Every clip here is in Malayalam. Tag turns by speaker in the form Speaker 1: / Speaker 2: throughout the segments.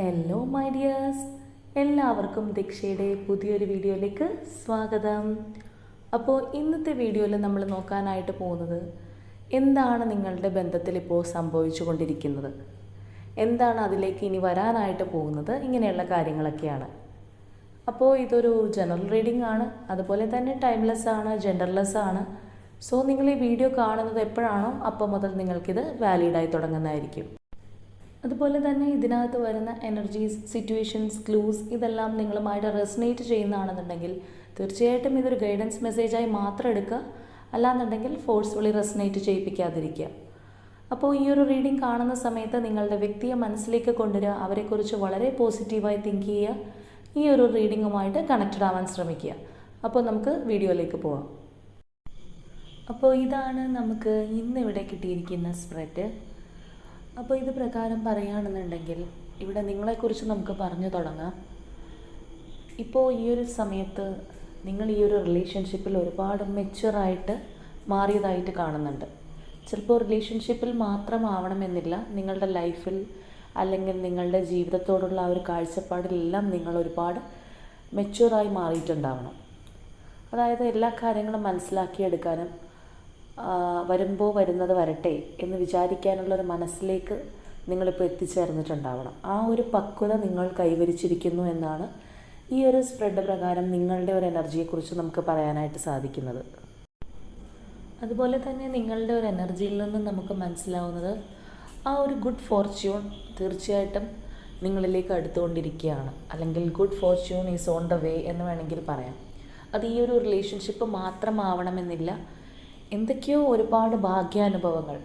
Speaker 1: ഹലോ മൈ ഡിയേഴ്സ് എല്ലാവർക്കും ദീക്ഷയുടെ പുതിയൊരു വീഡിയോയിലേക്ക് സ്വാഗതം. അപ്പോൾ ഇന്നത്തെ വീഡിയോയിൽ നമ്മൾ നോക്കാനായിട്ട് പോകുന്നത് എന്താണ് നിങ്ങളുടെ ബന്ധത്തിൽ ഇപ്പോൾ സംഭവിച്ചു കൊണ്ടിരിക്കുന്നത് എന്താണ് അതിലേക്ക് ഇനി വരാനായിട്ട് പോകുന്നത്? ഇങ്ങനെയുള്ള കാര്യങ്ങളൊക്കെയാണ്. അപ്പോൾ ഇതൊരു ജനറൽ റീഡിംഗ് ആണ്. അതുപോലെ തന്നെ ടൈംലെസ് ആണ് ജെൻഡർലെസ് ആണ്. സോ നിങ്ങൾ ഈ വീഡിയോ കാണുന്നത് എപ്പോഴാണോ അപ്പോൾ മുതൽ നിങ്ങൾക്കിത് വാലിഡായി തുടങ്ങുന്നതായിരിക്കും. അതുപോലെ തന്നെ ഇതിനകത്ത് വരുന്ന എനർജീസ് സിറ്റുവേഷൻസ് ക്ലൂസ് ഇതെല്ലാം നിങ്ങളുമായിട്ട് റെസനേറ്റ് ചെയ്യുന്നതാണെന്നുണ്ടെങ്കിൽ തീർച്ചയായിട്ടും ഇതൊരു ഗൈഡൻസ് മെസ്സേജായി മാത്രം എടുക്കുക. അല്ലാന്നുണ്ടെങ്കിൽ ഫോഴ്സ്ഫുള്ളി റെസനേറ്റ് ചെയ്യിപ്പിക്കാതിരിക്കുക. അപ്പോൾ ഈ ഒരു റീഡിംഗ് കാണുന്ന സമയത്ത് നിങ്ങളുടെ വ്യക്തിയെ മനസ്സിലേക്ക് കൊണ്ടുവരിക. അവരെക്കുറിച്ച് വളരെ പോസിറ്റീവായി തിങ്ക് ചെയ്യുക. ഈ ഒരു റീഡിങ്ങുമായിട്ട് കണക്റ്റഡ് ആവാൻ ശ്രമിക്കുക. അപ്പോൾ നമുക്ക് വീഡിയോയിലേക്ക് പോവാം. അപ്പോൾ ഇതാണ് നമുക്ക് ഇന്നിവിടെ കിട്ടിയിരിക്കുന്ന സ്പ്രെഡ് അപ്പോൾ ഇത് പ്രകാരം പറയുകയാണെന്നുണ്ടെങ്കിൽ ഇവിടെ നിങ്ങളെക്കുറിച്ച് നമുക്ക് പറഞ്ഞു തുടങ്ങാം. ഇപ്പോൾ ഈ ഒരു സമയത്ത് നിങ്ങൾ ഈ ഒരു റിലേഷൻഷിപ്പിൽ ഒരുപാട് മെച്ചുവറായിട്ട് മാറിയതായിട്ട് കാണുന്നുണ്ട്. ചിലപ്പോൾ റിലേഷൻഷിപ്പിൽ മാത്രമാവണമെന്നില്ല നിങ്ങളുടെ ലൈഫിൽ അല്ലെങ്കിൽ നിങ്ങളുടെ ജീവിതത്തോടുള്ള ആ ഒരു കാഴ്ചപ്പാടിലെല്ലാം നിങ്ങൾ ഒരുപാട് മെച്ചുവറായി മാറിയിട്ടുണ്ടാവണം. അതായത് എല്ലാ കാര്യങ്ങളും മനസ്സിലാക്കിയെടുക്കാനും വരുമ്പോൾ വരുന്നത് വരട്ടെ എന്ന് വിചാരിക്കാനുള്ളൊരു മനസ്സിലേക്ക് നിങ്ങളിപ്പോൾ എത്തിച്ചേർന്നിട്ടുണ്ടാവണം. ആ ഒരു പക്വത നിങ്ങൾ കൈവരിച്ചിരിക്കുന്നു എന്നാണ് ഈ ഒരു സ്പ്രെഡ് പ്രകാരം നിങ്ങളുടെ ഒരു എനർജിയെക്കുറിച്ച് നമുക്ക് പറയാനായിട്ട് സാധിക്കുന്നത്. അതുപോലെ തന്നെ നിങ്ങളുടെ ഒരു എനർജിയിൽ നിന്നും നമുക്ക് മനസ്സിലാവുന്നത് ആ ഒരു ഗുഡ് ഫോർച്യൂൺ തീർച്ചയായിട്ടും നിങ്ങളിലേക്ക് അടുത്തുകൊണ്ടിരിക്കുകയാണ്. അല്ലെങ്കിൽ good fortune is on the way എന്ന് വേണമെങ്കിൽ പറയാം. അത് ഈ ഒരു റിലേഷൻഷിപ്പ് മാത്രമാവണമെന്നില്ല. എന്തൊക്കെയോ ഒരുപാട് ഭാഗ്യാനുഭവങ്ങൾ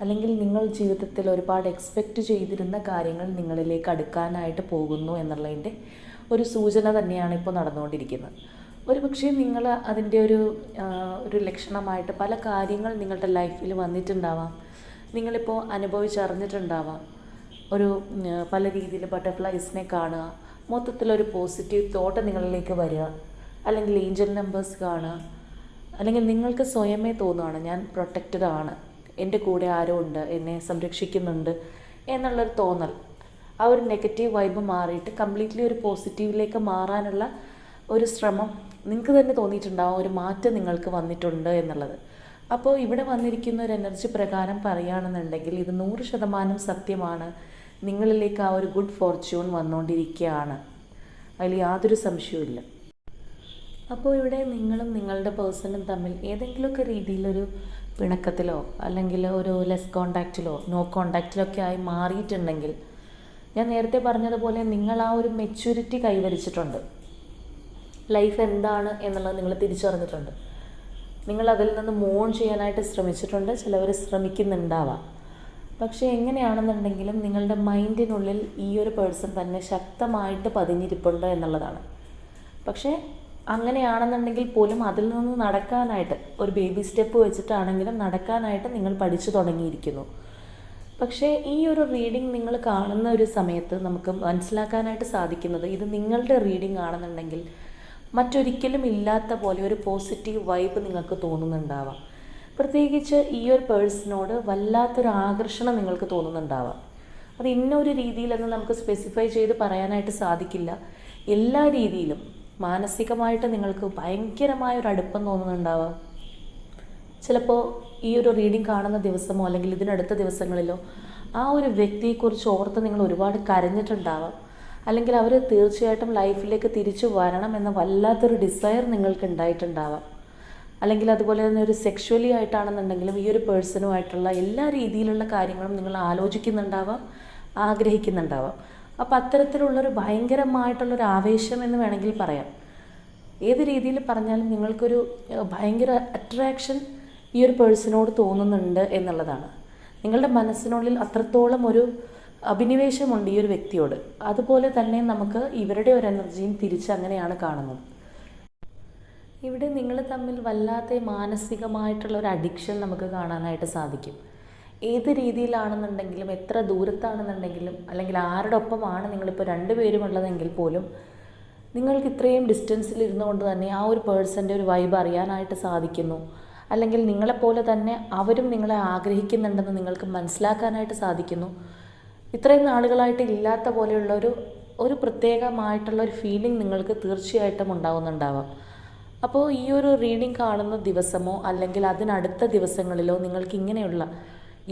Speaker 1: അല്ലെങ്കിൽ നിങ്ങൾ ജീവിതത്തിൽ ഒരുപാട് എക്സ്പെക്റ്റ് ചെയ്തിരുന്ന കാര്യങ്ങൾ നിങ്ങളിലേക്ക് അടുക്കാനായിട്ട് പോകുന്നു എന്നുള്ളതിന്റെ ഒരു സൂചന തന്നെയാണ് ഇപ്പോൾ നടന്നുകൊണ്ടിരിക്കുന്നത്. ഒരു പക്ഷേ നിങ്ങൾ അതിന്റെ ഒരു ഒരു ലക്ഷണമായിട്ട് പല കാര്യങ്ങൾ നിങ്ങളുടെ ലൈഫിൽ വന്നിട്ടുണ്ടാവാം. നിങ്ങളിപ്പോൾ അനുഭവിച്ചറിഞ്ഞിട്ടുണ്ടാവാം. ഒരു പല രീതിയിൽ ബട്ടർഫ്ലൈസിനെ കാണുക. മൊത്തത്തിലൊരു പോസിറ്റീവ് തോട്ട് നിങ്ങളിലേക്ക് വരിക. അല്ലെങ്കിൽ ഏഞ്ചൽ നമ്പേഴ്സ് കാണുക. അല്ലെങ്കിൽ നിങ്ങൾക്ക് സ്വയമേ തോന്നുകയാണ് ഞാൻ പ്രൊട്ടക്റ്റഡ് ആണ്. എന്റെ കൂടെ ആരോ ഉണ്ട് എന്നെ സംരക്ഷിക്കുന്നുണ്ട് എന്നുള്ളൊരു തോന്നൽ. ആ ഒരു നെഗറ്റീവ് വൈബ് മാറിയിട്ട് കംപ്ലീറ്റ്ലി ഒരു പോസിറ്റീവിലേക്ക് മാറാനുള്ള ഒരു ശ്രമം നിങ്ങൾക്ക് തന്നെ തോന്നിയിട്ടുണ്ടാവും ഒരു മാറ്റം നിങ്ങൾക്ക് വന്നിട്ടുണ്ട് എന്നുള്ളത്. അപ്പോൾ ഇവിടെ വന്നിരിക്കുന്ന ഒരു എനർജി പ്രകാരം പറയുകയാണെന്നുണ്ടെങ്കിൽ ഇത് നൂറ് ശതമാനം സത്യമാണ്. നിങ്ങളിലേക്ക് ആ ഒരു ഗുഡ് ഫോർച്യൂൺ വന്നുകൊണ്ടിരിക്കുകയാണ്. അതിൽ യാതൊരു സംശയവും അപ്പോൾ ഇവിടെ നിങ്ങളും നിങ്ങളുടെ പേഴ്സണും തമ്മിൽ ഏതെങ്കിലുമൊക്കെ രീതിയിലൊരു പിണക്കത്തിലോ അല്ലെങ്കിൽ ഒരു ലെസ് കോണ്ടാക്റ്റിലോ നോ കോണ്ടാക്റ്റിലൊക്കെ ആയി മാറിയിട്ടുണ്ടെങ്കിൽ ഞാൻ നേരത്തെ പറഞ്ഞതുപോലെ നിങ്ങൾ ആ ഒരു മെച്യൂരിറ്റി കൈവരിച്ചിട്ടുണ്ട്. ലൈഫ് എന്താണ് എന്നുള്ളത് നിങ്ങൾ തിരിച്ചറിഞ്ഞിട്ടുണ്ട്. നിങ്ങൾ അതിൽ നിന്ന് മോൺ ചെയ്യാനായിട്ട് ശ്രമിച്ചിട്ടുണ്ട്. ചിലവർ ശ്രമിക്കുന്നുണ്ടാവാം. പക്ഷേ എങ്ങനെയാണെന്നുണ്ടെങ്കിലും നിങ്ങളുടെ മൈൻഡിനുള്ളിൽ ഈ ഒരു പേഴ്സൺ തന്നെ ശക്തമായിട്ട് പതിഞ്ഞിരിപ്പുണ്ട് എന്നുള്ളതാണ്. പക്ഷേ അങ്ങനെയാണെന്നുണ്ടെങ്കിൽ പോലും അതിൽ നിന്ന് നടക്കാനായിട്ട് ഒരു ബേബി സ്റ്റെപ്പ് വെച്ചിട്ടാണെങ്കിലും നടക്കാനായിട്ട് നിങ്ങൾ പഠിച്ചു തുടങ്ങിയിരിക്കുന്നു. പക്ഷേ ഈ ഒരു റീഡിംഗ് നിങ്ങൾ കാണുന്ന ഒരു സമയത്ത് നമുക്ക് മനസ്സിലാക്കാനായിട്ട് സാധിക്കുന്നത് ഇത് നിങ്ങളുടെ റീഡിംഗ് ആണെന്നുണ്ടെങ്കിൽ മറ്റൊരിക്കലും ഇല്ലാത്ത പോലെ ഒരു പോസിറ്റീവ് വൈബ് നിങ്ങൾക്ക് തോന്നുന്നുണ്ടാവാം. പ്രത്യേകിച്ച് ഈ ഒരു പേഴ്സണോട് വല്ലാത്തൊരു ആകർഷണം നിങ്ങൾക്ക് തോന്നുന്നുണ്ടാവാം. അത് ഇന്നൊരു രീതിയിലെന്ന് നമുക്ക് സ്പെസിഫൈ ചെയ്ത് പറയാനായിട്ട് സാധിക്കില്ല. എല്ലാ രീതിയിലും മാനസികമായിട്ട് നിങ്ങൾക്ക് ഭയങ്കരമായ ഒരു അടുപ്പം തോന്നുന്നുണ്ടാവാം. ചിലപ്പോൾ ഈ ഒരു റീഡിംഗ് കാണുന്ന ദിവസമോ അല്ലെങ്കിൽ ഇതിനടുത്ത ദിവസങ്ങളിലോ ആ ഒരു വ്യക്തിയെക്കുറിച്ച് ഓർത്ത് നിങ്ങൾ ഒരുപാട് കരഞ്ഞിട്ടുണ്ടാവാം. അല്ലെങ്കിൽ അവർ തീർച്ചയായിട്ടും ലൈഫിലേക്ക് തിരിച്ചു വരണം എന്ന വല്ലാത്തൊരു ഡിസയർ നിങ്ങൾക്ക് ഉണ്ടായിട്ടുണ്ടാവാം. അല്ലെങ്കിൽ അതുപോലെ തന്നെ ഒരു സെക്ഷുവലി ആയിട്ടാണെന്നുണ്ടെങ്കിലും ഈ ഒരു പേഴ്സണുമായിട്ടുള്ള എല്ലാ രീതിയിലുള്ള കാര്യങ്ങളും നിങ്ങൾ ആലോചിക്കുന്നുണ്ടാവാം ആഗ്രഹിക്കുന്നുണ്ടാവാം. അപ്പോൾ അത്തരത്തിലുള്ളൊരു ഭയങ്കരമായിട്ടുള്ളൊരു ആവേശം എന്ന് വേണമെങ്കിൽ പറയാം. ഏത് രീതിയിൽ പറഞ്ഞാലും നിങ്ങൾക്കൊരു ഭയങ്കര അട്രാക്ഷൻ ഈ ഒരു പേഴ്സണോട് തോന്നുന്നുണ്ട് എന്നുള്ളതാണ്. നിങ്ങളുടെ മനസ്സിനുള്ളിൽ അത്രത്തോളം ഒരു അഭിനിവേശമുണ്ട് ഈ ഒരു വ്യക്തിയോട്. അതുപോലെ തന്നെ നമുക്ക് ഇവരുടെ ഒരു എനർജിയും തിരിച്ച് അങ്ങനെയാണ് കാണുന്നത്. ഇവിടെ നിങ്ങൾ തമ്മിൽ വല്ലാത്ത മാനസികമായിട്ടുള്ള ഒരു അഡിക്ഷൻ നമുക്ക് കാണാനായിട്ട് സാധിക്കും. ഏത് രീതിയിലാണെന്നുണ്ടെങ്കിലും എത്ര ദൂരത്താണെന്നുണ്ടെങ്കിലും അല്ലെങ്കിൽ ആരുടെ ഒപ്പമാണ് നിങ്ങളിപ്പോൾ രണ്ടുപേരും ഉള്ളതെങ്കിൽ പോലും നിങ്ങൾക്ക് ഇത്രയും ഡിസ്റ്റൻസിൽ ഇരുന്നുകൊണ്ട് തന്നെ ആ ഒരു പേഴ്സന്റെ ഒരു വൈബ് അറിയാനായിട്ട് സാധിക്കുന്നു. അല്ലെങ്കിൽ നിങ്ങളെപ്പോലെ തന്നെ അവരും നിങ്ങളെ ആഗ്രഹിക്കുന്നുണ്ടെന്ന് നിങ്ങൾക്ക് മനസ്സിലാക്കാനായിട്ട് സാധിക്കുന്നു. ഇത്രയും നാളുകളായിട്ട് ഇല്ലാത്ത പോലെയുള്ള ഒരു ഒരു പ്രത്യേകമായിട്ടുള്ള ഒരു ഫീലിംഗ് നിങ്ങൾക്ക് തീർച്ചയായിട്ടും ഉണ്ടാവുന്നുണ്ടാവാം. അപ്പോൾ ഈ ഒരു റീഡിംഗ് കാണുന്ന ദിവസമോ അല്ലെങ്കിൽ അതിനടുത്ത ദിവസങ്ങളിലോ നിങ്ങൾക്ക് ഇങ്ങനെയുള്ള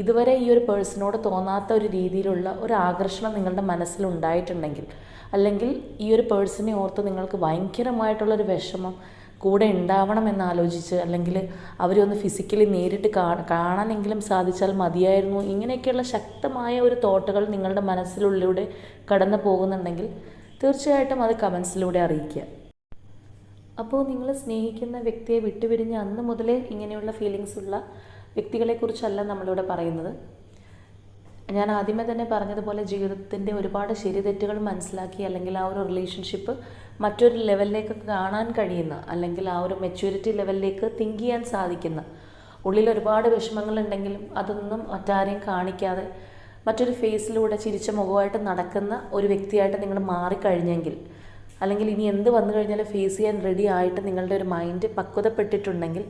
Speaker 1: ഇതുവരെ ഈ ഒരു പേഴ്സണോട് തോന്നാത്ത ഒരു രീതിയിലുള്ള ഒരു ആകർഷണം നിങ്ങളുടെ മനസ്സിലുണ്ടായിട്ടുണ്ടെങ്കിൽ അല്ലെങ്കിൽ ഈ ഒരു പേഴ്സണെ ഓർത്ത് നിങ്ങൾക്ക് ഭയങ്കരമായിട്ടുള്ളൊരു വിഷമം കൂടെ ഉണ്ടാവണം എന്നാലോചിച്ച് അല്ലെങ്കിൽ അവരെ ഒന്ന് ഫിസിക്കലി നേരിട്ട് കാണാനെങ്കിലും സാധിച്ചാൽ മതിയായിരുന്നു ഇങ്ങനെയൊക്കെയുള്ള ശക്തമായ ഒരു തോട്ടുകൾ നിങ്ങളുടെ മനസ്സിലുള്ളിലൂടെ കടന്നു പോകുന്നുണ്ടെങ്കിൽ തീർച്ചയായിട്ടും അത് കമൻസിലൂടെ അറിയിക്കുക. അപ്പോൾ നിങ്ങൾ സ്നേഹിക്കുന്ന വ്യക്തിയെ വിട്ടുപിരിഞ്ഞ് അന്ന് മുതലേ ഇങ്ങനെയുള്ള ഫീലിങ്സ് ഉള്ള വ്യക്തികളെക്കുറിച്ചല്ല നമ്മളിവിടെ പറയുന്നത്. ഞാൻ ആദ്യമേ തന്നെ പറഞ്ഞതുപോലെ ജീവിതത്തിന്റെ ഒരുപാട് ശരിതെറ്റുകൾ മനസ്സിലാക്കി അല്ലെങ്കിൽ ആ ഒരു റിലേഷൻഷിപ്പ് മറ്റൊരു ലെവലിലേക്ക് കാണാൻ കഴിയുന്ന അല്ലെങ്കിൽ ആ ഒരു മെച്യൂരിറ്റി ലെവലിലേക്ക് തിങ്ക് ചെയ്യാൻ സാധിക്കുന്ന ഉള്ളിൽ ഒരുപാട് വിഷമങ്ങളുണ്ടെങ്കിലും അതൊന്നും മറ്റാരെയും കാണിക്കാതെ മറ്റൊരു ഫേസിലൂടെ ചിരിച്ച മുഖമായിട്ട് നടക്കുന്ന ഒരു വ്യക്തിയായിട്ട് നിങ്ങൾ മാറിക്കഴിഞ്ഞെങ്കിൽ അല്ലെങ്കിൽ ഇനി എന്ത് വന്നു കഴിഞ്ഞാലും ഫേസ് ചെയ്യാൻ റെഡി ആയിട്ട് നിങ്ങളുടെ ഒരു മൈൻഡ് പക്വതപ്പെട്ടിട്ടുണ്ടെങ്കിൽ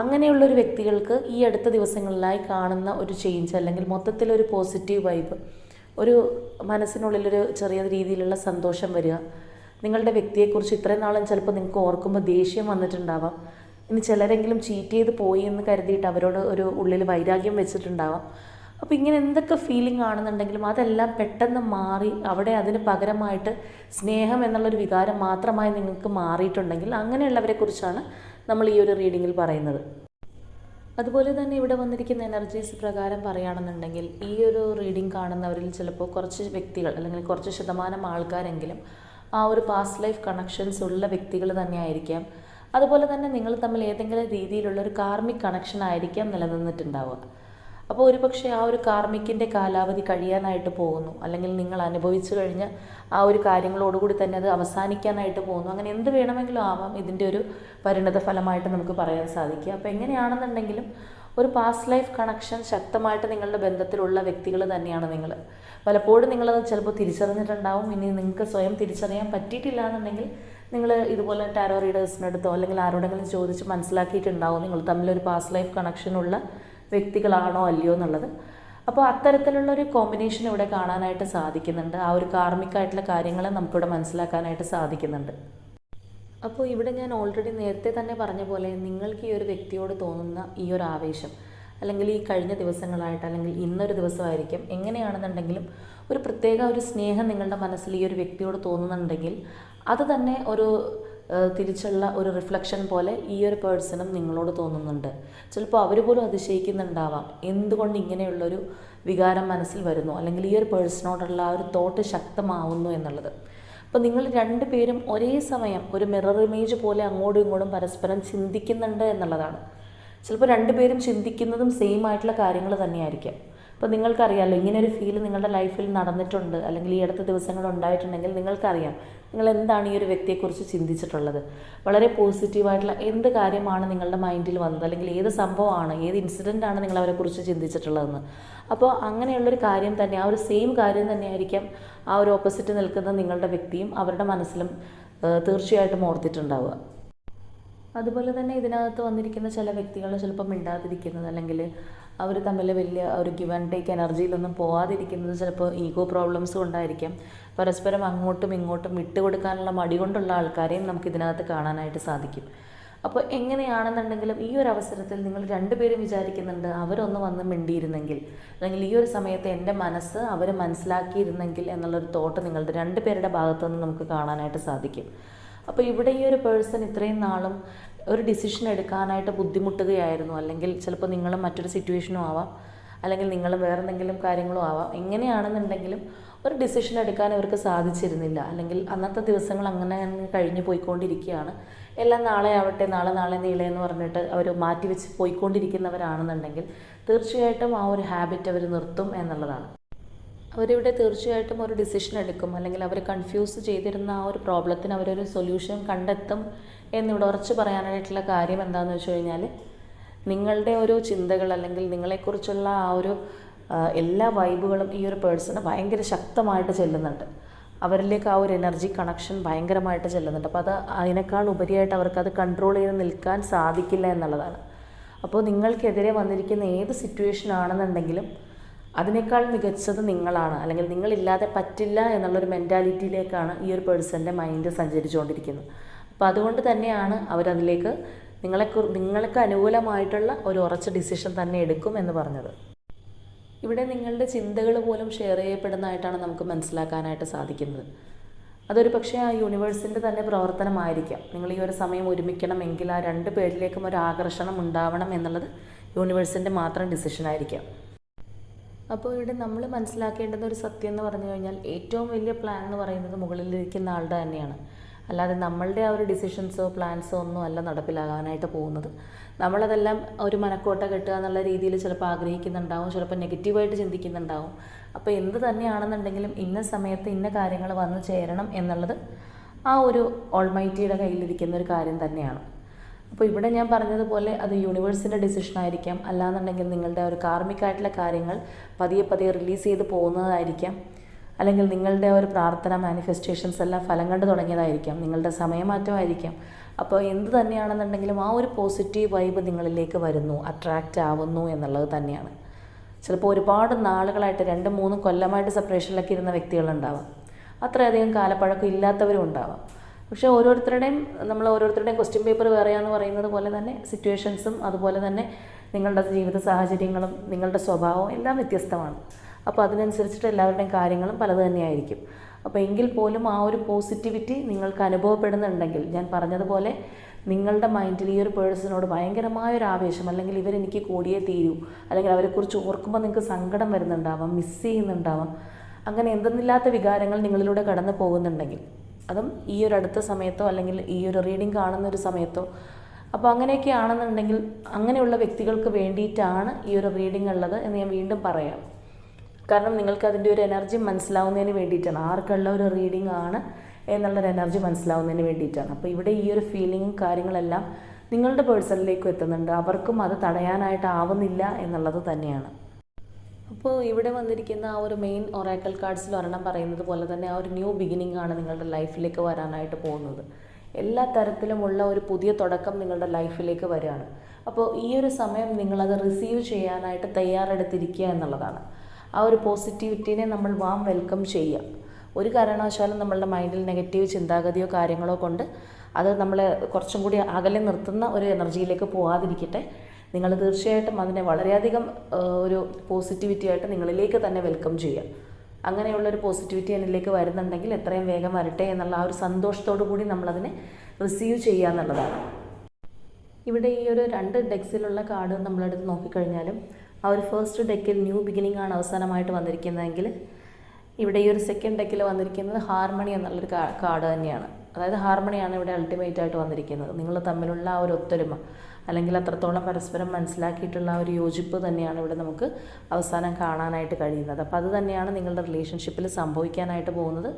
Speaker 1: അങ്ങനെയുള്ളൊരു വ്യക്തികൾക്ക് ഈ അടുത്ത ദിവസങ്ങളിലായി കാണുന്ന ഒരു ചേഞ്ച് അല്ലെങ്കിൽ മൊത്തത്തിലൊരു പോസിറ്റീവ് വൈബ് ഒരു മനസ്സിനുള്ളിലൊരു ചെറിയ രീതിയിലുള്ള സന്തോഷം വരിക. നിങ്ങളുടെ വ്യക്തിയെക്കുറിച്ച് ഇത്രയും നാളും ചിലപ്പോൾ നിങ്ങൾക്ക് ഓർക്കുമ്പോൾ ദേഷ്യം വന്നിട്ടുണ്ടാവാം. ഇനി ചിലരെങ്കിലും ചീറ്റ് ചെയ്ത് പോയി എന്ന് കരുതിയിട്ട് അവരോട് ഒരു ഉള്ളിൽ വൈരാഗ്യം വെച്ചിട്ടുണ്ടാവാം. അപ്പോൾ ഇങ്ങനെ എന്തൊക്കെ ഫീലിംഗ് ആണെന്നുണ്ടെങ്കിലും അതെല്ലാം പെട്ടെന്ന് മാറി അവിടെ അതിന് പകരമായിട്ട് സ്നേഹം എന്നുള്ളൊരു വികാരം മാത്രമായി നിങ്ങൾക്ക് മാറിയിട്ടുണ്ടെങ്കിൽ അങ്ങനെയുള്ളവരെ കുറിച്ചാണ് നമ്മൾ ഈ ഒരു റീഡിങ്ങിൽ പറയുന്നത്. അതുപോലെ തന്നെ ഇവിടെ വന്നിരിക്കുന്ന എനർജീസ് പ്രകാരം പറയുകയാണെന്നുണ്ടെങ്കിൽ ഈ ഒരു റീഡിംഗ് കാണുന്നവരിൽ ചിലപ്പോൾ കുറച്ച് വ്യക്തികൾ അല്ലെങ്കിൽ കുറച്ച് ശതമാനം ആൾക്കാരെങ്കിലും ആ ഒരു പാസ്റ്റ് ലൈഫ് കണക്ഷൻസ് ഉള്ള വ്യക്തികൾ തന്നെയായിരിക്കാം. അതുപോലെ തന്നെ നിങ്ങൾ തമ്മിൽ ഏതെങ്കിലും രീതിയിലുള്ള ഒരു കാർമിക് കണക്ഷൻ ആയിരിക്കാം നിലനിന്നിട്ടുണ്ടാവുക. അപ്പോൾ ഒരുപക്ഷെ ആ ഒരു കാർമിക്കിന്റെ കാലാവധി കഴിയാനായിട്ട് പോകുന്നു. അല്ലെങ്കിൽ നിങ്ങൾ അനുഭവിച്ചു കഴിഞ്ഞ ആ ഒരു കാര്യങ്ങളോടുകൂടി തന്നെ അത് അവസാനിക്കാനായിട്ട് പോകുന്നു. അങ്ങനെ എന്ത് വേണമെങ്കിലും ആവാം. ഇതിന്റെ ഒരു പരിണത ഫലമായിട്ട് നമുക്ക് പറയാൻ സാധിക്കുക. അപ്പോൾ എങ്ങനെയാണെന്നുണ്ടെങ്കിലും ഒരു പാസ്റ്റ് ലൈഫ് കണക്ഷൻ ശക്തമായിട്ട് നിങ്ങളുടെ ബന്ധത്തിലുള്ള വ്യക്തികൾ തന്നെയാണ് നിങ്ങൾ. പലപ്പോഴും നിങ്ങളത് ചിലപ്പോൾ തിരിച്ചറിഞ്ഞിട്ടുണ്ടാവും. ഇനി നിങ്ങൾക്ക് സ്വയം തിരിച്ചറിയാൻ പറ്റിയിട്ടില്ല എന്നുണ്ടെങ്കിൽ നിങ്ങൾ ഇതുപോലെ ടാരോ റീഡേഴ്സിനടുത്തോ അല്ലെങ്കിൽ ആരോടെങ്കിലും ചോദിച്ച് മനസ്സിലാക്കിയിട്ടുണ്ടാവും. നിങ്ങൾ തമ്മിലൊരു പാസ്റ്റ് ലൈഫ് കണക്ഷനുള്ള വ്യക്തികളാണോ അല്ലയോ എന്നുള്ളത്. അപ്പോൾ അത്തരത്തിലുള്ള ഒരു കോമ്പിനേഷൻ ഇവിടെ കാണാനായിട്ട് സാധിക്കുന്നുണ്ട്. ആ ഒരു കാർമികമായിട്ടുള്ള കാര്യങ്ങൾ നമുക്കിവിടെ മനസ്സിലാക്കാനായിട്ട് സാധിക്കുന്നുണ്ട്. അപ്പോൾ ഇവിടെ ഞാൻ ഓൾറെഡി നേരത്തെ തന്നെ പറഞ്ഞ പോലെ നിങ്ങൾക്ക് ഈ ഒരു വ്യക്തിയോട് തോന്നുന്ന ഈ ഒരു ആവേശം അല്ലെങ്കിൽ ഈ കഴിഞ്ഞ ദിവസങ്ങളായിട്ട് അല്ലെങ്കിൽ ഇന്നൊരു ദിവസമായിരിക്കും എങ്ങനെയാണെന്നുണ്ടെങ്കിലും ഒരു പ്രത്യേക ഒരു സ്നേഹം നിങ്ങളുടെ മനസ്സിൽ ഈ ഒരു വ്യക്തിയോട് തോന്നുന്നുണ്ടെങ്കിൽ അത് തന്നെ ഒരു തിരിച്ചുള്ള ഒരു റിഫ്ലക്ഷൻ പോലെ ഈ ഒരു പേഴ്സണും നിങ്ങളോട് തോന്നുന്നുണ്ട്. ചിലപ്പോൾ അവർ പോലും അതിശയിക്കുന്നുണ്ടാവാം. എന്തുകൊണ്ട് ഇങ്ങനെയുള്ളൊരു വികാരം മനസ്സിൽ വരുന്നു? അല്ലെങ്കിൽ ഈ ഒരു പേഴ്സണോടുള്ള ആ ഒരു തോട്ട് ശക്തമാവുന്നു എന്നുള്ളത്. അപ്പോൾ നിങ്ങൾ രണ്ട് പേരും ഒരേ സമയം ഒരു മിറർ ഇമേജ് പോലെ അങ്ങോട്ടും ഇങ്ങോട്ടും പരസ്പരം ചിന്തിക്കുന്നുണ്ട് എന്നുള്ളതാണ്. ചിലപ്പോൾ രണ്ടുപേരും ചിന്തിക്കുന്നതും സെയിം ആയിട്ടുള്ള കാര്യങ്ങൾ തന്നെയായിരിക്കാം. അപ്പോൾ നിങ്ങൾക്കറിയാമല്ലോ ഒരു ഫീൽ നിങ്ങളുടെ ലൈഫിൽ നടന്നിട്ടുണ്ട്. അല്ലെങ്കിൽ ഈ അടുത്ത ദിവസങ്ങൾ ഉണ്ടായിട്ടുണ്ടെങ്കിൽ നിങ്ങൾക്കറിയാം നിങ്ങൾ എന്താണ് ഈ ഒരു വ്യക്തിയെക്കുറിച്ച് ചിന്തിച്ചിട്ടുള്ളത്. വളരെ പോസിറ്റീവായിട്ടുള്ള എന്ത് കാര്യമാണ് നിങ്ങളുടെ മൈൻഡിൽ വന്നത്? അല്ലെങ്കിൽ ഏത് സംഭവമാണ് ഏത് ഇൻസിഡന്റ് ആണ് നിങ്ങൾ അവരെക്കുറിച്ച് ചിന്തിച്ചിട്ടുള്ളതെന്ന്. അപ്പോൾ അങ്ങനെയുള്ളൊരു കാര്യം തന്നെ ആ ഒരു സെയിം കാര്യം തന്നെയായിരിക്കാം ആ ഒരു ഓപ്പോസിറ്റ് നിൽക്കുന്ന നിങ്ങളുടെ വ്യക്തിയും അവരുടെ മനസ്സിലും തീർച്ചയായിട്ടും ഓർത്തിട്ടുണ്ടാവുക. അതുപോലെ തന്നെ ഇതിനകത്ത് വന്നിരിക്കുന്ന ചില വ്യക്തികൾ ചിലപ്പോൾ മിണ്ടാതിരിക്കുന്നത് അല്ലെങ്കിൽ അവർ തമ്മിൽ വലിയ ഒരു ഗിവ് ആൻഡ് ടേക്ക് എനർജിയിലൊന്നും പോവാതിരിക്കുന്നത് ചിലപ്പോൾ ഈഗോ പ്രോബ്ലംസ് കൊണ്ടായിരിക്കാം. പരസ്പരം അങ്ങോട്ടും ഇങ്ങോട്ടും വിട്ടുകൊടുക്കാനുള്ള മടി കൊണ്ടുള്ള ആൾക്കാരെയും നമുക്ക് ഇതിനകത്ത് കാണാനായിട്ട് സാധിക്കും. അപ്പോൾ എങ്ങനെയാണെന്നുണ്ടെങ്കിലും ഈ ഒരു അവസരത്തിൽ നിങ്ങൾ രണ്ടുപേരും വിചാരിക്കുന്നുണ്ട് അവരൊന്ന് വന്ന് മിണ്ടിയിരുന്നെങ്കിൽ അല്ലെങ്കിൽ ഈ ഒരു സമയത്ത് എന്റെ മനസ്സ് അവർ മനസ്സിലാക്കിയിരുന്നെങ്കിൽ എന്നുള്ളൊരു തോട്ട് നിങ്ങളുടെ രണ്ടുപേരുടെ ഭാഗത്തുനിന്ന് നമുക്ക് കാണാനായിട്ട് സാധിക്കും. അപ്പോൾ ഇവിടെ ഈ ഒരു പേഴ്സൺ ഇത്രയും നാളും ഒരു ഡിസിഷൻ എടുക്കാനായിട്ട് ബുദ്ധിമുട്ടുകയായിരുന്നു. അല്ലെങ്കിൽ ചിലപ്പോൾ നിങ്ങൾ മറ്റൊരു സിറ്റുവേഷനും ആവാം. അല്ലെങ്കിൽ നിങ്ങൾ വേറെ എന്തെങ്കിലും കാര്യങ്ങളും ആവാം. എങ്ങനെയാണെന്നുണ്ടെങ്കിലും ഒരു ഡിസിഷൻ എടുക്കാൻ അവർക്ക് സാധിച്ചിരുന്നില്ല. അല്ലെങ്കിൽ അന്നത്തെ ദിവസങ്ങൾ അങ്ങനെ കഴിഞ്ഞു പോയിക്കൊണ്ടിരിക്കുകയാണ്. എല്ലാം നാളെ ആവട്ടെ നാളെ നാളെ നീളെ എന്ന് പറഞ്ഞിട്ട് അവർ മാറ്റി വെച്ച് പോയിക്കൊണ്ടിരിക്കുന്നവരാണെന്നുണ്ടെങ്കിൽ തീർച്ചയായിട്ടും ആ ഒരു ഹാബിറ്റ് അവർ നിർത്തും എന്നുള്ളതാണ്. അവരിവിടെ തീർച്ചയായിട്ടും ഒരു ഡിസിഷൻ എടുക്കും. അല്ലെങ്കിൽ അവർ കൺഫ്യൂസ് ചെയ്തിരുന്ന ആ ഒരു പ്രോബ്ലത്തിന് അവരൊരു സൊല്യൂഷൻ കണ്ടെത്തും എന്നിവിടെ ഉറച്ച് പറയാനായിട്ടുള്ള കാര്യം എന്താണെന്ന് വെച്ച് കഴിഞ്ഞാൽ നിങ്ങളുടെ ഒരു ചിന്തകൾ അല്ലെങ്കിൽ നിങ്ങളെക്കുറിച്ചുള്ള ആ ഒരു എല്ലാ വൈബുകളും ഈ ഒരു പേഴ്സണ് ഭയങ്കര ശക്തമായിട്ട് ചെല്ലുന്നുണ്ട്. അവരിലേക്ക് ആ ഒരു എനർജി കണക്ഷൻ ഭയങ്കരമായിട്ട് ചെല്ലുന്നുണ്ട്. അപ്പോൾ അത് അതിനേക്കാൾ ഉപരിയായിട്ട് അവർക്ക് അത് കൺട്രോൾ ചെയ്ത് നിൽക്കാൻ സാധിക്കില്ല എന്നുള്ളതാണ്. അപ്പോൾ നിങ്ങൾക്കെതിരെ വന്നിരിക്കുന്ന ഏത് സിറ്റുവേഷൻ ആണെന്നുണ്ടെങ്കിലും അതിനേക്കാൾ മികച്ചത് നിങ്ങളാണ്. അല്ലെങ്കിൽ നിങ്ങളില്ലാതെ പറ്റില്ല എന്നുള്ളൊരു മെന്റാലിറ്റിയിലേക്കാണ് ഈ ഒരു പേഴ്സന്റെ മൈൻഡ് സഞ്ചരിച്ചുകൊണ്ടിരിക്കുന്നത്. അപ്പോൾ അതുകൊണ്ട് തന്നെയാണ് അവരതിലേക്ക് നിങ്ങളെ നിങ്ങൾക്ക് അനുകൂലമായിട്ടുള്ള ഒരു ഉറച്ച ഡിസിഷൻ തന്നെ എടുക്കും എന്ന് പറഞ്ഞത്. ഇവിടെ നിങ്ങളുടെ ചിന്തകൾ പോലും ഷെയർ ചെയ്യപ്പെടുന്നതായിട്ടാണ് നമുക്ക് മനസ്സിലാക്കാനായിട്ട് സാധിക്കുന്നത്. അതൊരു പക്ഷേ ആ യൂണിവേഴ്സിന്റെ തന്നെ പ്രവർത്തനമായിരിക്കാം. നിങ്ങൾ ഈ ഒരു സമയം ഒരുമിക്കണമെങ്കിൽ ആ രണ്ട് പേരിലേക്കും ഒരു ആകർഷണം ഉണ്ടാവണം എന്നുള്ളത് യൂണിവേഴ്സിന്റെ മാത്രം ഡിസിഷൻ ആയിരിക്കാം. അപ്പോൾ ഇവിടെ നമ്മൾ മനസ്സിലാക്കേണ്ടുന്ന ഒരു സത്യം എന്ന് പറഞ്ഞു കഴിഞ്ഞാൽ ഏറ്റവും വലിയ പ്ലാൻ എന്ന് പറയുന്നത് മുകളിലിരിക്കുന്ന ആളുടെ തന്നെയാണ്. അല്ലാതെ നമ്മളുടെ ആ ഒരു ഡിസിഷൻസോ പ്ലാൻസോ ഒന്നും അല്ല നടപ്പിലാകാനായിട്ട് പോകുന്നത്. നമ്മളതെല്ലാം ഒരു മനക്കോട്ട കെട്ടുക എന്നുള്ള രീതിയിൽ ചിലപ്പോൾ ആഗ്രഹിക്കുന്നുണ്ടാവും ചിലപ്പോൾ നെഗറ്റീവായിട്ട് ചിന്തിക്കുന്നുണ്ടാവും. അപ്പോൾ എന്ത് തന്നെയാണെന്നുണ്ടെങ്കിലും ഇന്ന സമയത്ത് ഇന്ന കാര്യങ്ങൾ വന്നു ചേരണം എന്നുള്ളത് ആ ഒരു ഓൾമൈറ്റിയുടെ കയ്യിലിരിക്കുന്ന ഒരു കാര്യം തന്നെയാണ്. അപ്പോൾ ഇവിടെ ഞാൻ പറഞ്ഞതുപോലെ അത് യൂണിവേഴ്സിന്റെ ഡിസിഷൻ ആയിരിക്കാം. അല്ലാന്നുണ്ടെങ്കിൽ നിങ്ങളുടെ ഒരു കാർമികമായിട്ടുള്ള കാര്യങ്ങൾ പതിയെ പതിയെ റിലീസ് ചെയ്ത് പോകുന്നതായിരിക്കാം. അല്ലെങ്കിൽ നിങ്ങളുടെ ഒരു പ്രാർത്ഥന മാനിഫെസ്റ്റേഷൻസ് എല്ലാം ഫലം കണ്ട് തുടങ്ങിയതായിരിക്കാം. നിങ്ങളുടെ സമയമാറ്റമായിരിക്കാം അപ്പോൾ എന്ത് തന്നെയാണെന്നുണ്ടെങ്കിലും ആ ഒരു പോസിറ്റീവ് വൈബ് നിങ്ങളിലേക്ക് വരുന്നു അട്രാക്റ്റ് ആവുന്നു എന്നുള്ളത് തന്നെയാണ്. ചിലപ്പോൾ ഒരുപാട് നാളുകളായിട്ട് രണ്ട് മൂന്ന് കൊല്ലമായിട്ട് സെപ്പറേഷനിലൊക്കെ ഇരുന്ന വ്യക്തികളുണ്ടാവാം. അത്രയധികം കാലപ്പഴക്കം ഇല്ലാത്തവരും ഉണ്ടാവാം. പക്ഷേ ഓരോരുത്തരുടെയും നമ്മൾ ഓരോരുത്തരുടെയും ക്വസ്റ്റ്യൻ പേപ്പർ വേറെയാന്ന് പറയുന്നത് പോലെ തന്നെ സിറ്റുവേഷൻസും അതുപോലെ തന്നെ നിങ്ങളുടെ ജീവിത സാഹചര്യങ്ങളും നിങ്ങളുടെ സ്വഭാവവും എല്ലാം വ്യത്യസ്തമാണ്. അപ്പോൾ അതിനനുസരിച്ചിട്ട് എല്ലാവരുടെയും കാര്യങ്ങളും പലത് തന്നെയായിരിക്കും. അപ്പോൾ എങ്കിൽ പോലും ആ ഒരു പോസിറ്റിവിറ്റി നിങ്ങൾക്ക് അനുഭവപ്പെടുന്നുണ്ടെങ്കിൽ ഞാൻ പറഞ്ഞതുപോലെ നിങ്ങളുടെ മൈൻഡിൽ ഈ ഒരു പേഴ്സണോട് ഭയങ്കരമായ ഒരു ആവേശം അല്ലെങ്കിൽ ഇവരെനിക്ക് കൂടിയേ തീരൂ അല്ലെങ്കിൽ അവരെക്കുറിച്ച് ഓർക്കുമ്പോൾ നിങ്ങൾക്ക് സങ്കടം വരുന്നുണ്ടാവാം മിസ് ചെയ്യുന്നുണ്ടാവാം അങ്ങനെ എന്തെന്നില്ലാത്ത വികാരങ്ങൾ നിങ്ങളിലൂടെ കടന്നു പോകുന്നുണ്ടെങ്കിൽ അതും ഈ ഒരു അടുത്ത സമയത്തോ അല്ലെങ്കിൽ ഈ ഒരു റീഡിംഗ് കാണുന്ന ഒരു സമയത്തോ. അപ്പോൾ അങ്ങനെയൊക്കെ ആണെന്നുണ്ടെങ്കിൽ അങ്ങനെയുള്ള വ്യക്തികൾക്ക് വേണ്ടിയിട്ടാണ് ഈ ഒരു റീഡിംഗ് ഉള്ളത് എന്ന് ഞാൻ വീണ്ടും പറയാം. കാരണം നിങ്ങൾക്ക് അതിന്റെ ഒരു എനർജി മനസ്സിലാവുന്നതിന് വേണ്ടിയിട്ടാണ്. ആർക്കുള്ള ഒരു റീഡിംഗ് ആണ് എന്നുള്ളൊരു എനർജി മനസ്സിലാവുന്നതിന് വേണ്ടിയിട്ടാണ്. അപ്പോൾ ഇവിടെ ഈ ഒരു ഫീലിങ്ങും കാര്യങ്ങളെല്ലാം നിങ്ങളുടെ പേഴ്സണിലേക്കും എത്തുന്നുണ്ട്. അവർക്കും അത് തടയാനായിട്ടാവുന്നില്ല എന്നുള്ളത് തന്നെയാണ്. അപ്പോൾ ഇവിടെ വന്നിരിക്കുന്ന ആ ഒരു മെയിൻ ഒറാക്കൽ കാർഡ്സിൽ ഒരെണ്ണം പറയുന്നത് പോലെ തന്നെ ആ ഒരു ന്യൂ ബിഗിനിങ് ആണ് നിങ്ങളുടെ ലൈഫിലേക്ക് വരാനായിട്ട് പോകുന്നത്. എല്ലാ തരത്തിലുമുള്ള ഒരു പുതിയ തുടക്കം നിങ്ങളുടെ ലൈഫിലേക്ക് വരികയാണ്. അപ്പോൾ ഈ ഒരു സമയം നിങ്ങളത് റിസീവ് ചെയ്യാനായിട്ട് തയ്യാറെടുത്തിരിക്കുക എന്നുള്ളതാണ്. ആ ഒരു പോസിറ്റിവിറ്റീനെ നമ്മൾ വാം വെൽക്കം ചെയ്യുക. ഒരു കാരണവശാലും നമ്മളുടെ മൈൻഡിൽ നെഗറ്റീവ് ചിന്താഗതിയോ കാര്യങ്ങളോ കൊണ്ട് അത് നമ്മളെ കുറച്ചും കൂടി അകലെ നിർത്തുന്ന ഒരു എനർജിയിലേക്ക് പോകാതിരിക്കട്ടെ നിങ്ങൾ തീർച്ചയായിട്ടും അതിനെ വളരെയധികം ഒരു പോസിറ്റിവിറ്റി ആയിട്ട് നിങ്ങളിലേക്ക് തന്നെ വെൽക്കം ചെയ്യുക. അങ്ങനെയുള്ളൊരു പോസിറ്റിവിറ്റി എന്നിലേക്ക് വരുന്നുണ്ടെങ്കിൽ എത്രയും വേഗം വരട്ടെ എന്നുള്ള ആ ഒരു സന്തോഷത്തോടു കൂടി നമ്മളതിനെ റിസീവ് ചെയ്യുക എന്നുള്ളതാണ്. ഇവിടെ ഈ ഒരു രണ്ട് ഡെക്സിലുള്ള കാർഡ് നമ്മളെടുത്ത് നോക്കിക്കഴിഞ്ഞാലും ആ ഒരു ഫസ്റ്റ് ഡെക്കിൽ ന്യൂ ബിഗിനിങ് ആണ് അവസാനമായിട്ട് വന്നിരിക്കുന്നതെങ്കിൽ ഇവിടെ ഈ ഒരു സെക്കൻഡ് ഡെക്കിൽ വന്നിരിക്കുന്നത് ഹാർമണി എന്നുള്ളൊരു കാർഡ് തന്നെയാണ്. അതായത് ഹാർമണിയാണ് ഇവിടെ അൾട്ടിമേറ്റ് ആയിട്ട് വന്നിരിക്കുന്നത്. നിങ്ങൾ തമ്മിലുള്ള ആ ഒരു ഒത്തൊരുമ. അല്ലെങ്കിൽ അത്രത്തോളം പരസ്പരം മനസ്സിലാക്കിയിട്ടുള്ള ഒരു യോജിപ്പ് തന്നെയാണ് ഇവിടെ നമുക്ക് അവസാനം കാണാനായിട്ട് കഴിയുന്നത്. അപ്പോൾ അത് തന്നെയാണ് നിങ്ങളുടെ റിലേഷൻഷിപ്പിൽ സംഭവിക്കാനായിട്ട് പോകുന്നത്.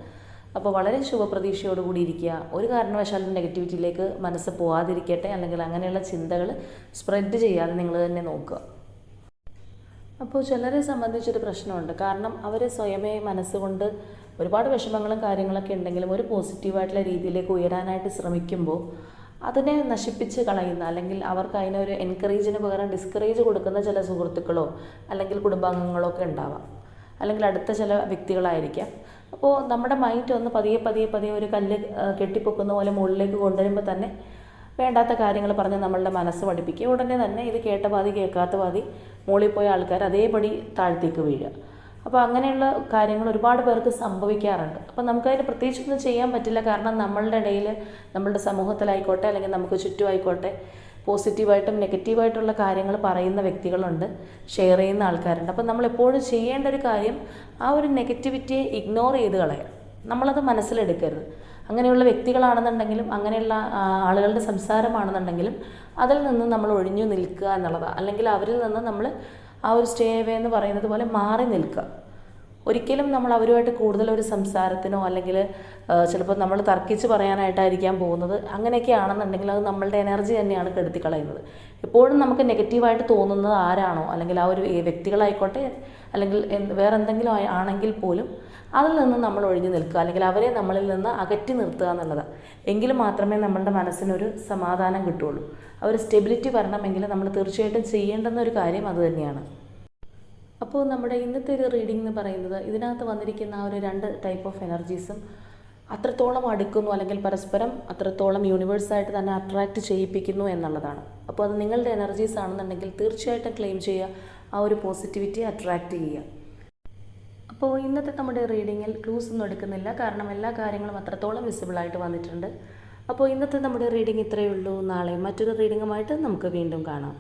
Speaker 1: അപ്പോൾ വളരെ ശുഭപ്രതീക്ഷയോടുകൂടി ഇരിക്കുക. ഒരു കാരണവശാലും നെഗറ്റിവിറ്റിയിലേക്ക് മനസ്സ് പോകാതിരിക്കട്ടെ അല്ലെങ്കിൽ അങ്ങനെയുള്ള ചിന്തകൾ സ്പ്രെഡ് ചെയ്യാതെ നിങ്ങൾ തന്നെ നോക്കുക. അപ്പോൾ ചിലരെ സംബന്ധിച്ചൊരു പ്രശ്നമുണ്ട്. കാരണം അവർ സ്വയമേ മനസ്സുകൊണ്ട് ഒരുപാട് വിഷമങ്ങളും കാര്യങ്ങളൊക്കെ ഉണ്ടെങ്കിലും ഒരു പോസിറ്റീവായിട്ടുള്ള രീതിയിലേക്ക് ഉയരാനായിട്ട് ശ്രമിക്കുമ്പോൾ അതിനെ നശിപ്പിച്ച് കളയുന്ന അല്ലെങ്കിൽ അവർക്ക് അതിനൊരു എൻകറേജിന് പകരം ഡിസ്കറേജ് കൊടുക്കുന്ന ചില സുഹൃത്തുക്കളോ അല്ലെങ്കിൽ കുടുംബാംഗങ്ങളോ ഒക്കെ ഉണ്ടാവാം. അല്ലെങ്കിൽ അടുത്ത ചില വ്യക്തികളായിരിക്കാം. അപ്പോൾ നമ്മുടെ മൈൻഡ് ഒന്ന് പതിയെ പതിയെ പതിയെ ഒരു കല്ല് കെട്ടിപ്പൊക്കുന്ന പോലെ മുകളിലേക്ക് കൊണ്ടുവരുമ്പോൾ തന്നെ വേണ്ടാത്ത കാര്യങ്ങൾ പറഞ്ഞ് നമ്മളുടെ മനസ്സ് പഠിപ്പിക്കുക ഉടനെ തന്നെ ഇത് കേട്ട പാതി കേൾക്കാത്ത പാതി മുകളിൽ പോയ ആൾക്കാർ അതേപടി താഴ്ത്തേക്ക് വീഴുക. അപ്പോൾ അങ്ങനെയുള്ള കാര്യങ്ങൾ ഒരുപാട് പേർക്ക് സംഭവിക്കാറുണ്ട്. അപ്പോൾ നമുക്കതിന് പ്രത്യേകിച്ചൊന്നും ചെയ്യാൻ പറ്റില്ല. കാരണം നമ്മളുടെ ഇടയിൽ നമ്മളുടെ സമൂഹത്തിലായിക്കോട്ടെ അല്ലെങ്കിൽ നമുക്ക് ചുറ്റുമായിക്കോട്ടെ പോസിറ്റീവായിട്ടും നെഗറ്റീവായിട്ടുള്ള കാര്യങ്ങൾ പറയുന്ന വ്യക്തികളുണ്ട് ഷെയർ ചെയ്യുന്ന ആൾക്കാരുണ്ട്. അപ്പോൾ നമ്മളെപ്പോഴും ചെയ്യേണ്ട ഒരു കാര്യം ആ ഒരു നെഗറ്റിവിറ്റിയെ ഇഗ്നോർ ചെയ്ത് കളയാം നമ്മളത് മനസ്സിലെടുക്കരുത്. അങ്ങനെയുള്ള വ്യക്തികളാണെന്നുണ്ടെങ്കിലും അങ്ങനെയുള്ള ആളുകളുടെ സംസാരമാണെന്നുണ്ടെങ്കിലും അതിൽ നിന്ന് നമ്മൾ ഒഴിഞ്ഞു നിൽക്കുക എന്നുള്ളതാണ് അല്ലെങ്കിൽ അവരിൽ നിന്ന് നമ്മൾ ആ ഒരു സ്റ്റേ അവേ എന്ന് പറയുന്നത് പോലെ മാറി നിൽക്കുക. ഒരിക്കലും നമ്മൾ അവരുമായിട്ട് കൂടുതൽ ഒരു സംസാരത്തിനോ അല്ലെങ്കിൽ ചിലപ്പോൾ നമ്മൾ തർക്കിച്ച് പറയാനായിട്ടായിരിക്കാം പോകുന്നത്. അങ്ങനെയൊക്കെ ആണെന്നുണ്ടെങ്കിൽ അത് നമ്മളുടെ എനർജി തന്നെയാണ് കെടുത്തി കളയുന്നത് എപ്പോഴും നമുക്ക് നെഗറ്റീവായിട്ട് തോന്നുന്നത് ആരാണോ? അല്ലെങ്കിൽ ആ ഒരു വ്യക്തികളായിക്കോട്ടെ അല്ലെങ്കിൽ വേറെ എന്തെങ്കിലും ആണെങ്കിൽ പോലും അതിൽ നിന്ന് നമ്മൾ ഒഴിഞ്ഞു നിൽക്കുക അല്ലെങ്കിൽ അവരെ നമ്മളിൽ നിന്ന് അകറ്റി നിർത്തുക എന്നുള്ളത്. എങ്കിൽ മാത്രമേ നമ്മളുടെ മനസ്സിനൊരു സമാധാനം കിട്ടുള്ളൂ ആ ഒരു സ്റ്റെബിലിറ്റി വരണമെങ്കിൽ നമ്മൾ തീർച്ചയായിട്ടും ചെയ്യേണ്ടുന്ന ഒരു കാര്യം അത് തന്നെയാണ്. അപ്പോൾ നമ്മുടെ ഇന്നത്തെ ഒരു റീഡിംഗ് എന്ന് പറയുന്നത് ഇതിനകത്ത് വന്നിരിക്കുന്ന ആ ഒരു രണ്ട് ടൈപ്പ് ഓഫ് എനർജീസും അത്രത്തോളം അടുക്കുന്നു അല്ലെങ്കിൽ പരസ്പരം അത്രത്തോളം യൂണിവേഴ്സായിട്ട് തന്നെ അട്രാക്റ്റ് ചെയ്യിപ്പിക്കുന്നു എന്നുള്ളതാണ്. അപ്പോൾ അത് നിങ്ങളുടെ എനർജീസ് ആണെന്നുണ്ടെങ്കിൽ തീർച്ചയായിട്ടും ക്ലെയിം ചെയ്യുക ആ ഒരു പോസിറ്റിവിറ്റി അട്രാക്റ്റ് ചെയ്യുക. അപ്പോൾ ഇന്നത്തെ നമ്മുടെ റീഡിങ്ങിൽ ക്ലൂസ് ഒന്നും എടുക്കുന്നില്ല. കാരണം എല്ലാ കാര്യങ്ങളും അത്രത്തോളം വിസിബിളായിട്ട് വന്നിട്ടുണ്ട്. അപ്പോൾ ഇന്നത്തെ നമ്മുടെ റീഡിംഗ് ഇത്രയേ ഉള്ളൂ. നാളെ മറ്റൊരു റീഡിങ്ങുമായിട്ട് നമുക്ക് വീണ്ടും കാണാം.